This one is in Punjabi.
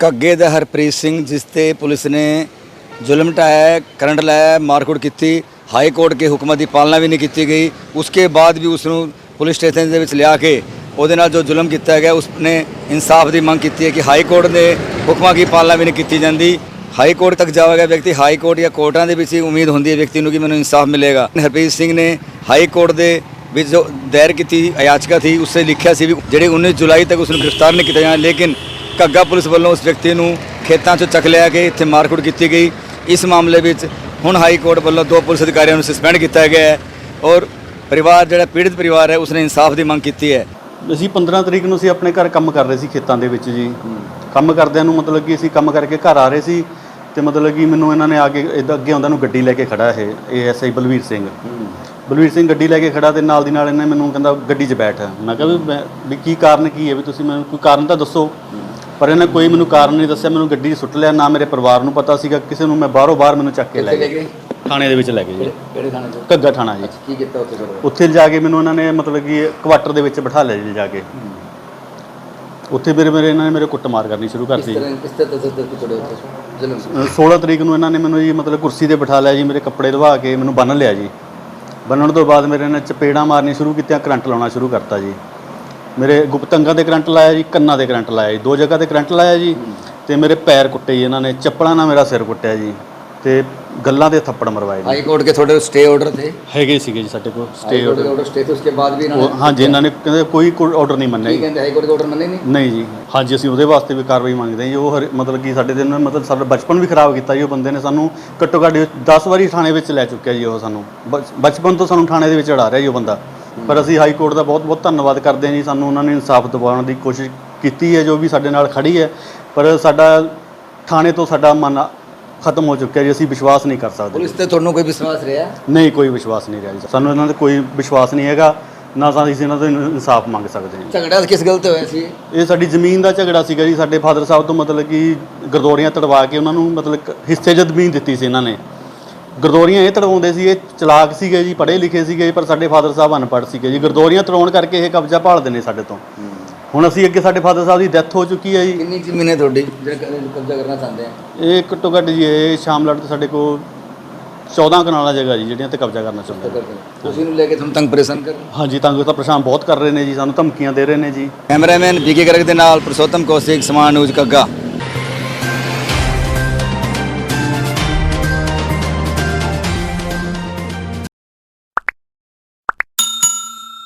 ਕੱਗੇ ਦਾ ਹਰਪ੍ਰੀਤ ਸਿੰਘ ਜਿਸ ਤੇ ਪੁਲਿਸ ਨੇ ਜ਼ੁਲਮ ਢਾਇਆ ਕਰੰਟ ਲਾਇਆ ਹੈ, ਮਾਰਕੁੱਟ ਕੀਤੀ। ਹਾਈ ਕੋਰਟ ਕੇ ਹੁਕਮਾਂ ਦੀ ਪਾਲਣਾ ਵੀ ਨਹੀਂ ਕੀਤੀ ਗਈ। ਉਸਕੇ ਬਾਅਦ ਵੀ ਉਸ ਨੂੰ ਪੁਲਿਸ ਸਟੇਸ਼ਨ ਦੇ ਵਿੱਚ ਲਿਆ ਕੇ ਉਹਦੇ ਨਾਲ ਜੋ ਜ਼ੁਲਮ ਕੀਤਾ ਗਿਆ ਉਸਨੇ ਇਨਸਾਫ ਦੀ ਮੰਗ ਕੀਤੀ ਹੈ ਕਿ ਹਾਈ ਕੋਰਟ ਦੇ ਹੁਕਮਾਂ ਦੀ ਪਾਲਣਾ ਵੀ ਨਹੀਂ ਕੀਤੀ ਜਾਂਦੀ। ਹਾਈ ਕੋਰਟ ਤੱਕ ਜਾਵੇਗਾ ਵਿਅਕਤੀ ਹਾਈ ਕੋਰਟ ਜਾਂ ਕੋਰਟਾਂ ਦੇ ਵਿੱਚ ਹੀ ਉਮੀਦ ਹੁੰਦੀ ਹੈ ਵਿਅਕਤੀ ਨੂੰ ਕਿ ਮੈਨੂੰ ਇਨਸਾਫ ਮਿਲੇਗਾ। ਹਰਪ੍ਰੀਤ ਸਿੰਘ ਨੇ ਹਾਈ ਕੋਰਟ ਦੇ ਵਿੱਚ ਜੋ ਦਾਇਰ ਕੀਤੀ ਯਾਚਕਾ ਥੀ ਉਸੇ ਲਿਖਿਆ ਸੀ ਵੀ ਜਿਹੜੇ 19 ਜੁਲਾਈ ਤੱਕ ਉਸ ਨੂੰ ਗ੍ਰਿਫਤਾਰ ਨਹੀਂ ਕੀਤਾ ਜਾਣਾ ਲੇਕਿਨ ਘੱਗਾ ਪੁਲਿਸ ਵੱਲੋਂ ਉਸ ਵਿਅਕਤੀ ਨੂੰ ਖੇਤਾਂ 'ਚੋਂ ਚੱਕ ਲਿਆ ਕੇ ਇੱਥੇ ਮਾਰਕੁੱਟ ਕੀਤੀ ਗਈ। ਇਸ ਮਾਮਲੇ ਵਿੱਚ ਹੁਣ ਹਾਈ ਕੋਰਟ ਵੱਲੋਂ ਦੋ ਪੁਲਿਸ ਅਧਿਕਾਰੀਆਂ ਨੂੰ ਸਸਪੈਂਡ ਕੀਤਾ ਗਿਆ ਹੈ ਔਰ ਪਰਿਵਾਰ, ਜਿਹੜਾ ਪੀੜਤ ਪਰਿਵਾਰ ਹੈ, ਉਸਨੇ ਇਨਸਾਫ ਦੀ ਮੰਗ ਕੀਤੀ ਹੈ। ਅਸੀਂ 15 ਤਰੀਕ ਨੂੰ ਅਸੀਂ ਆਪਣੇ ਘਰ ਕੰਮ ਕਰ ਰਹੇ ਸੀ ਖੇਤਾਂ ਦੇ ਵਿੱਚ ਜੀ। ਕੰਮ ਕਰਦਿਆਂ ਨੂੰ ਮਤਲਬ ਕਿ ਅਸੀਂ ਕੰਮ ਕਰਕੇ ਘਰ ਆ ਰਹੇ ਸੀ ਤੇ ਮਤਲਬ ਕਿ ਮੈਨੂੰ ਇਹਨਾਂ ਨੇ ਆ ਕੇ ਇੱਦਾਂ ਅੱਗੇ ਆਉਂਦਾ ਨੂੰ ਗੱਡੀ ਲੈ ਕੇ ਖੜਾ ਇਹ ਏਐਸਆਈ ਬਲਵੀਰ ਸਿੰਘ। ਬਲਵੀਰ ਸਿੰਘ ਗੱਡੀ ਲੈ ਕੇ ਖੜਾ ਤੇ ਨਾਲ ਦੀ ਨਾਲ ਇਹਨੇ ਮੈਨੂੰ ਕਹਿੰਦਾ ਗੱਡੀ 'ਚ ਬੈਠ। ਮੈਂ ਕਿਹਾ ਵੀ ਮੈਂ ਵੀ ਕੀ ਕਾਰਨ ਕੀ ਹੈ ਵੀ ਤੁਸੀਂ ਮੈਨੂੰ ਕੋਈ ਕਾਰਨ ਤਾਂ ਦੱਸੋ। ਪਰ ਇਹਨੇ ਕੋਈ ਮੈਨੂੰ ਕਾਰਨ ਨਹੀਂ ਦੱਸਿਆ ਮੈਨੂੰ ਗੱਡੀ 'ਚ ਸੁੱਟ ਲਿਆ ਨਾ ਮੇਰੇ ਪਰਿਵਾਰ ਨੂੰ ਪਤਾ ਸੀਗਾ ਕਿਸੇ ਨੂੰ ਮੈਂ ਬਾਹਰੋਂ ਬਾਹਰ ਮੈਨੂੰ ਚੱਕ ਕੇ ਲੈ ਗਏ? ਥਾਣੇ ਦੇ ਵਿੱਚ ਲੈ ਗਏ ਜੀ। ਕਿਹੜੇ ਥਾਣੇ 'ਚ ਘੱਗਾ ਥਾਣਾ ਜੀ। ਕੀ ਕੀਤਾ ਉੱਥੇ ਤੁਹਾਡੇ ਉੱਥੇ ਜਾ ਕੇ ਮੈਨੂੰ ਇਹਨਾਂ ਨੇ ਮਤਲਬ ਕਿ ਕੁਆਟਰ ਦੇ ਵਿੱਚ ਬਿਠਾ ਲਿਆ ਜੀ ਜਾ ਕੇ। ਉੱਥੇ ਮੇਰੇ ਮੇਰੇ ਇਹਨਾਂ ਨੇ ਮੇਰੇ ਕੁੱਟਮਾਰ ਕਰਨੀ ਸ਼ੁਰੂ ਕਰਤੀ ਕਿਸ ਤਰ੍ਹਾਂ ਤਸੱਦਦ ਤੁਹਾਡੇ ਉੱਤੇ ਜ਼ੁਲਮ ਅ, 16 ਤਰੀਕ ਨੂੰ ਇਹਨਾਂ ਨੇ ਮੈਨੂੰ ਜੀ ਮਤਲਬ ਕੁਰਸੀ ਤੇ ਬਿਠਾ ਲਿਆ ਜੀ ਮੇਰੇ ਕੱਪੜੇ ਲਵਾ ਕੇ ਮੈਨੂੰ ਬੰਨ ਲਿਆ ਜੀ। ਬੰਨਣ ਤੋਂ ਬਾਅਦ ਮੇਰੇ ਨੇ ਚਪੇੜਾਂ ਮਾਰਨੀ ਸ਼ੁਰੂ ਕੀਤੀਆਂ ਕਰੰਟ ਲਾਉਣਾ ਸ਼ੁਰੂ ਕਰਤਾ ਜੀ। ਮੇਰੇ ਗੁਪਤੰਗਾਂ ਦੇ ਕਰੰਟ ਲਾਇਆ ਜੀ ਕੰਨਾਂ ਦੇ ਕਰੰਟ ਲਾਇਆ ਜੀ ਦੋ ਜਗ੍ਹਾ ਤੇ ਕਰੰਟ ਲਾਇਆ ਜੀ ਤੇ ਮੇਰੇ ਪੈਰ ਕੁੱਟੇ ਜੀ ਇਹਨਾਂ ਨੇ ਚੱਪਲਾਂ ਨਾਲ ਮੇਰਾ ਸਿਰ ਕੁੱਟਿਆ ਜੀ ਤੇ ਗੱਲਾਂ ਦੇ ਥੱਪੜ ਮਰਵਾਏ ਜੀ। ਹਾਈ ਕੋਰਟ ਕੇ ਤੁਹਾਡੇ ਸਟੇ ਆਰਡਰ ਥੇ ਹੈਗੇ ਸੀਗੇ ਜੀ ਸਾਡੇ ਕੋਲ stay high court order. Stay ਤੇ ਬਾਅਦ ਵੀ ਇਹਨਾਂ ਨੇ ਹਾਂਜੀ ਇਹਨਾਂ ਨੇ ਕਹਿੰਦੇ ਕੋਈ ਆਰਡਰ ਨਹੀਂ ਮੰਨਿਆ ਜੀ। ਕਹਿੰਦੇ ਹਾਈ ਕੋਰਟ ਦਾ ਆਰਡਰ ਮੰਨੇ ਨਹੀਂ? ਨਹੀਂ ਜੀ। ਹਾਂਜੀ ਅਸੀਂ ਉਹਦੇ ਵਾਸਤੇ ਵੀ ਕਾਰਵਾਈ ਮੰਗਦੇ ਹਾਂ ਜੀ। ਉਹ ਹਰ- ਮਤਲਬ ਕਿ ਸਾਡੇ ਦਿਨ ਮਤਲਬ ਸਾਡਾ ਬਚਪਨ ਵੀ ਖਰਾਬ ਕੀਤਾ ਜੀ ਉਹ ਬੰਦੇ ਨੇ ਸਾਨੂੰ ਘੱਟੋ ਘੱਟ 10 ਵਾਰੀ ਥਾਣੇ ਵਿੱਚ ਲੈ ਚੁੱਕਿਆ ਜੀ ਉਹ ਸਾਨੂੰ। ਬਚ- ਬਚਪਨ ਤੋਂ ਸਾਨੂੰ ਥਾਣੇ ਦੇ ਵਿੱਚ ਅੜਾ ਰਿਹਾ ਜੀ ਉਹ ਬੰਦਾ। ਪਰ ਅਸੀਂ ਹਾਈ ਕੋਰਟ ਦਾ ਬਹੁਤ ਬਹੁਤ ਧੰਨਵਾਦ ਕਰਦੇ ਹਾਂ ਜੀ। ਸਾਨੂੰ ਉਹਨਾਂ ਨੇ ਇਨਸਾਫ ਦਿਵਾਉਣ ਦੀ ਕੋਸ਼ਿਸ਼ ਕੀਤੀ ਹੈ ਜੋ ਵੀ ਸਾਡੇ ਨਾਲ ਖੜੀ ਹੈ। ਪਰ ਸਾਡਾ ਥਾਣੇ ਤੋਂ ਸਾਡਾ ਮਨ ਖਤਮ ਹੋ ਚੁੱਕਿਆ ਜੀ। ਅਸੀਂ ਵਿਸ਼ਵਾਸ ਨਹੀਂ ਕਰ ਸਕਦੇ। ਪੁਲਿਸ ਤੇ ਤੁਹਾਨੂੰ ਕੋਈ ਵਿਸ਼ਵਾਸ ਰਿਹਾ? ਨਹੀਂ ਕੋਈ ਵਿਸ਼ਵਾਸ ਨਹੀਂ ਰਿਹਾ ਜੀ। ਸਾਨੂੰ ਇਹਨਾਂ ਤੇ ਕੋਈ ਵਿਸ਼ਵਾਸ ਨਹੀਂ ਹੈਗਾ। ਨਾ ਤਾਂ ਅਸੀਂ ਇਹਨਾਂ ਤੋਂ ਇਨਸਾਫ ਮੰਗ ਸਕਦੇ ਝਗੜਾ ਕਿਸ ਗੱਲ ਤੇ ਹੋਇਆ ਸੀ? ਇਹ ਸਾਡੀ ਜ਼ਮੀਨ ਦਾ ਝਗੜਾ ਸੀਗਾ ਜੀ। ਸਾਡੇ ਫਾਦਰ ਸਾਹਿਬ ਤੋਂ ਮਤਲਬ ਕਿ ਗਰਦੋਰੀਆਂ ਤੜਵਾ ਕੇ ਉਹਨਾਂ ਨੂੰ ਮਤਲਬ ਹਿੱਸੇ ਜਦ ਜ਼ਮੀਨ ਦਿੱਤੀ ਸੀ ਇਹਨਾਂ ਨੇ। ਗਰਦੋਰੀਆਂ ਇਹ ਤੜਵਾਉਂਦੇ ਸੀ ਇਹ ਚਲਾਕ ਸੀਗੇ ਜੀ ਪੜ੍ਹੇ ਲਿਖੇ ਸੀਗੇ ਪਰ ਸਾਡੇ ਫਾਦਰ ਸਾਹਿਬ ਅਨਪੜ੍ਹ ਸੀਗੇ ਜੀ। ਗਰਦੋਰੀਆਂ ਤੜਾਉਣ ਕਰਕੇ ਇਹ ਕਬਜ਼ਾ ਭਾਲਦੇ ਨੇ ਸਾਡੇ ਤੋਂ। ਹੁਣ ਅਸੀਂ ਅੱਗੇ ਸਾਡੇ ਫਾਦਰ ਸਾਹਿਬ ਦੀ ਡੈਥ ਹੋ ਚੁੱਕੀ ਹੈ ਜੀ। ਕਿੰਨੀ ਜ਼ਮੀਨ ਹੈ ਤੁਹਾਡੀ ਜਿਹੜਾ ਕਬਜ਼ਾ ਕਰਨਾ ਚਾਹੁੰਦੇ ਆ? ਇਹ ਘੱਟੋ ਘੱਟ ਜੀ ਇਹ ਸ਼ਾਮਲੜ ਤੇ ਸਾਡੇ ਕੋਲ 14 ਕਨਾਲਾਂ ਜਗ੍ਹਾ ਜੀ ਜਿਹੜੀਆਂ ਤੇ ਕਬਜ਼ਾ ਕਰਨਾ ਚਾਹੁੰਦੇ ਨੇ। ਤੁਸੀਂ ਨੂੰ ਲੈ ਕੇ ਤੁਹਾਨੂੰ ਤੰਗ ਪਰੇਸ਼ਾਨ ਕਰ ਹਾਂਜੀ ਤੰਗ ਤਾਂ ਪਰੇਸ਼ਾਨ ਬਹੁਤ ਕਰ ਰਹੇ ਨੇ ਜੀ ਸਾਨੂੰ ਧਮਕੀਆਂ ਦੇ ਰਹੇ ਨੇ ਜੀ। ਕੈਮਰਾਮੈਨ ਬੀਕੇ ਗਰਗ ਦੇ ਨਾਲ ਪ੍ਰਸੋਤਮ ਕੌਸ਼ਿਕ ਸਮਾਨ ਨਿਊਜ਼ ਕੱਗਾ